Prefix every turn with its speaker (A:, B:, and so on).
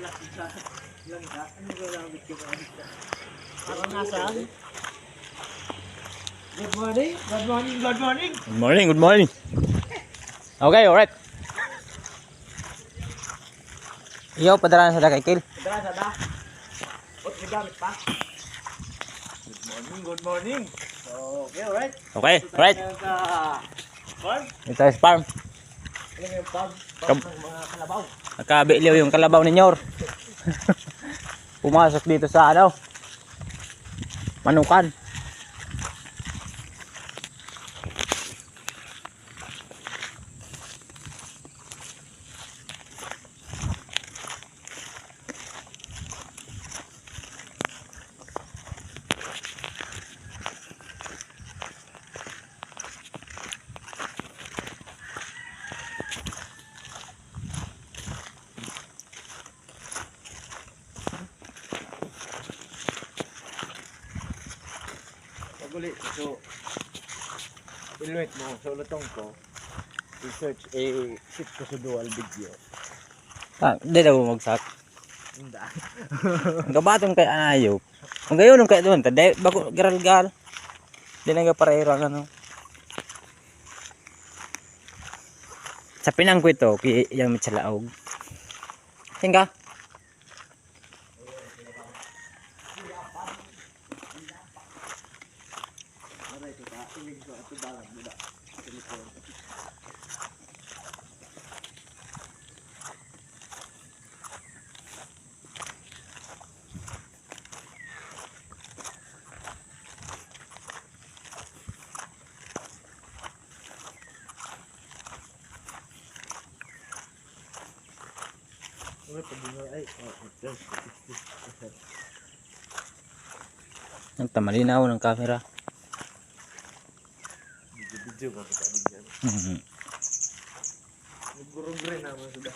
A: Good morning, good morning, good morning.
B: Good morning, good morning. Okay, alright. Iyo, padala na sa kay Kil.
A: Tara, sada. Ot, may gamit pa. Good morning, good morning. Okay, alright.
B: Okay, right.
A: Tayo sa farm.
B: Ito sa farm.
A: Kalabaw.
B: Nakabiliw yung kalabaw ni Nyor. Pumasok dito sa ano? Manukan.
A: Paguli, so, iluwit mo, so lutong ko, research a sit ko sa dual video.
B: Ah, di daw magsak.
A: Hindi.
B: Ang gabatong kay Anayop. Ang gayon kay doon, tade bako garal-gal. Di na parehiro ang ano. Sa pinang ko ito, ki yung mitsalaog. Hinga.
A: Aray, ito ka, ilig ko, ito balag mo da. Telepon. Uy, pag mo ay, oh, yes,
B: Ang tamalinaw ng camera.
A: juga kita di
B: sana.
A: Hmm, hmm. Guru-guru nama sudah